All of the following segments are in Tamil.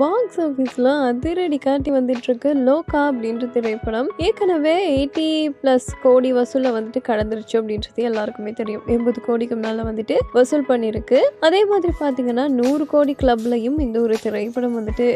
பாக்ஸ் ஆஃபீஸில் அதிரடி காட்டி வந்துட்டுருக்கு லோகா அப்படின்ற திரைப்படம். ஏற்கனவே எயிட்டி ப்ளஸ் கோடி வசூலை வந்துட்டு கடந்துருச்சு அப்படின்றது எல்லாருக்குமே தெரியும். எண்பது கோடிக்கு மேலே வந்துட்டு வசூல் பண்ணியிருக்கு அதே மாதிரி பார்த்தீங்கன்னா நூறு கோடி கிளப்லையும் இந்த ஒரு திரைப்படம் வந்துட்டு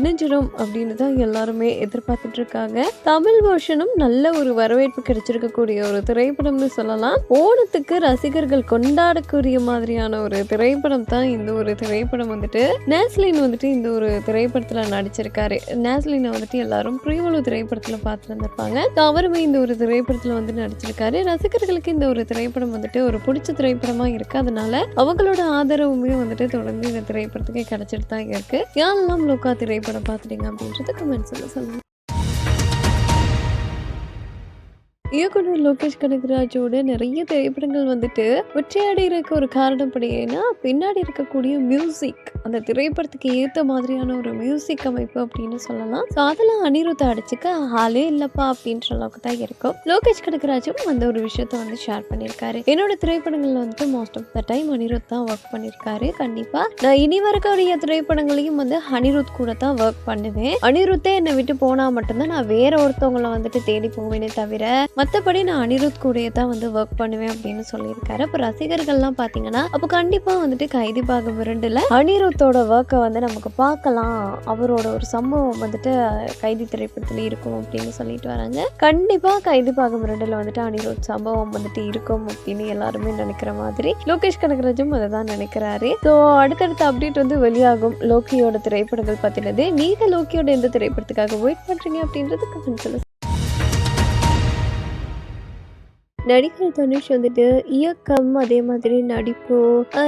இணைஞ்சிடும் அப்படின்னு தான் எல்லாருமே எதிர்பார்த்துட்டு இருக்காங்க. தமிழ் வருஷனும் நல்ல ஒரு வரவேற்பு கிடைச்சிருக்கக்கூடிய ஒரு திரைப்படம்னு சொல்லலாம். ஓணத்துக்கு ரசிகர்கள் கொண்டாடக்கூடிய மாதிரியான ஒரு திரைப்படம் தான் இந்த ஒரு திரைப்படம் வந்துட்டு. நேஸ்லின் வந்துட்டு இந்த ஒரு திரைப்படத்தில் நடிச்சிருக்காரு. நேசலினை வந்துட்டு எல்லாரும் பிரிவலு திரைப்படத்தில் பார்த்துருந்துருப்பாங்க. அவருமே இந்த ஒரு திரைப்படத்தில் வந்து நடிச்சிருக்காரு. ரசிகர்களுக்கு இந்த ஒரு திரைப்படம் வந்துட்டு ஒரு பிடிச்ச திரைப்படமாக இருக்கு. அதனால அவங்களோட ஆதரவுமே வந்துட்டு தொடர்ந்து இந்த திரைப்படத்துக்கு கிடைச்சிட்டு தான் இருக்கு. யாரெல்லாம் லோக்கா திரைப்படம் பார்த்துட்டீங்க அப்படின்றது கமெண்ட்ஸில் சொல்லுங்கள் இயக்குனர் லோகேஷ் கனகராஜோட நிறைய திரைப்படங்கள் வந்துட்டு வெற்றியடைகிறதுக்கு ஒரு காரணம் படினா பின்னாடி இருக்கக்கூடிய மியூசிக் அந்த திரைப்படத்துக்கு ஏற்ற மாதிரியான ஒரு மியூசிக் அமைப்பு அப்படின்னு சொல்லலாம். ஸோ அதெல்லாம் அனிருத்தை அடிச்சுக்க ஆளே இல்லைப்பா அப்படின்ற அளவுக்கு தான் இருக்கும். லோகேஷ் கனகராஜும் அந்த ஒரு விஷயத்த வந்து ஷேர் பண்ணியிருக்காரு. என்னோட திரைப்படங்கள்ல வந்துட்டு most of the time Anirudh தான் ஒர்க் பண்ணியிருக்காரு. கண்டிப்பாக நான் இனி வரக்கூடிய திரைப்படங்களையும் வந்து அனிருத் கூட தான் ஒர்க் பண்ணுவேன். அனிருத்தே என்னை விட்டு போனால் மட்டும்தான் நான் வேற ஒருத்தவங்களை வந்துட்டு தேடி போவேனே தவிர மற்றபடி நான் அனிருத் கூடயே தான் வந்து ஒர்க் பண்ணுவேன் அப்படின்னு சொல்லியிருக்காரு. அப்போ ரசிகர்கள்லாம் பார்த்தீங்கன்னா அப்போ கண்டிப்பாக வந்துட்டு கைதி பாகம் இரண்டில் அனிருத்தோட ஒர்க்கை வந்து நமக்கு பார்க்கலாம். அவரோட ஒரு சம்பவம் வந்துட்டு கைதி திரைப்படத்தில் இருக்கும் அப்படின்னு சொல்லிட்டு வராங்க. கண்டிப்பாக கைதி பாகம் இரண்டில் வந்துட்டு அனிருத் சம்பவம் வந்துட்டு இருக்கும் அப்படின்னு எல்லாருமே நினைக்கிற மாதிரி லோகேஷ் கனகராஜும் அதை தான் நினைக்கிறாரு. ஸோ அடுத்தடுத்த அப்டேட் வந்து வெளியாகும். லோக்கியோட திரைப்படங்கள் பற்றினது நீங்கள் லோக்கியோட எந்த திரைப்படத்துக்காக வெயிட் பண்ணுறீங்க அப்படின்றது கமெண்ட்ஸில் நடிகர் தனுஷ் வந்துட்டு இயக்கம் அதே மாதிரி நடிப்பு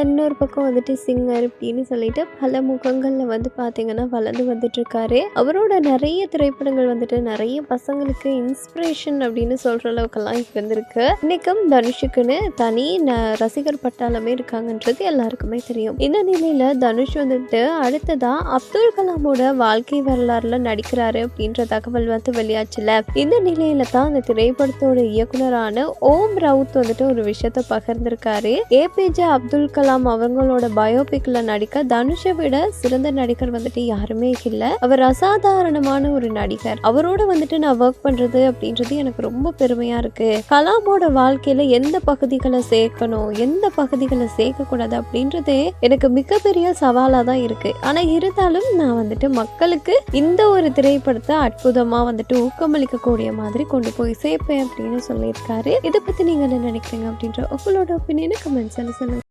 இன்னொரு பக்கம் வந்துட்டு சிங்கர் அப்படின்னு சொல்லிட்டு பல முகங்களில் வந்து பார்த்தீங்கன்னா வளர்ந்து வந்துட்டு இருக்காரு அவரோட நிறைய திரைப்படங்கள் வந்துட்டு நிறைய பசங்களுக்கு இன்ஸ்பிரேஷன் அப்படின்னு சொல்கிற அளவுக்கெல்லாம் இருந்திருக்கு. வந்திருக்கு இன்னைக்கும் தனுஷுக்குன்னு தனி ந ரசிகர் பட்டாளமே இருக்காங்கன்றது எல்லாருக்குமே தெரியும். இந்த நிலையில் தனுஷ் வந்துட்டு அடுத்ததா அப்துல் கலாமோட வாழ்க்கை வரலாறுல நடிக்கிறாரு அப்படின்ற தகவல் வந்து வெளியாச்சுல. இந்த நிலையில தான் அந்த திரைப்படத்தோட இயக்குனரான ஓம் ரவுத் வந்துட்டு ஒரு விஷயத்த பகிர்ந்திருக்காரு. ஏபிஜே அப்துல் கலாம் அவங்களோட பயோபிக்ல நடிக்க தனுஷை விட சிறந்த நடிகர் வந்துட்டு யாருமே இல்லை. அவர் அசாதாரணமான ஒரு நடிகர். அவரோட வந்துட்டு நான் ஒர்க் பண்றது அப்படின்றது எனக்கு ரொம்ப பெருமையா இருக்கு. கலாமோட வாழ்க்கையில எந்த பகுதிகளை சேர்க்கணும் எந்த பகுதிகளை சேர்க்கக்கூடாது அப்படின்றதே எனக்கு மிகப்பெரிய சவாலாக தான் இருக்கு. ஆனா இருந்தாலும் நான் வந்துட்டு மக்களுக்கு இந்த ஒரு திரைப்படத்தை அற்புதமா வந்துட்டு ஊக்கமளிக்கக்கூடிய மாதிரி கொண்டு போய் சேர்ப்பேன் அப்படின்னு சொல்லியிருக்காரு. இது பத்தி நீங்க என்ன நினைக்கிறீங்க அப்படின்ற உங்களோட ஒப்பீனியனை கமெண்ட்ஸில் சொல்லுங்க.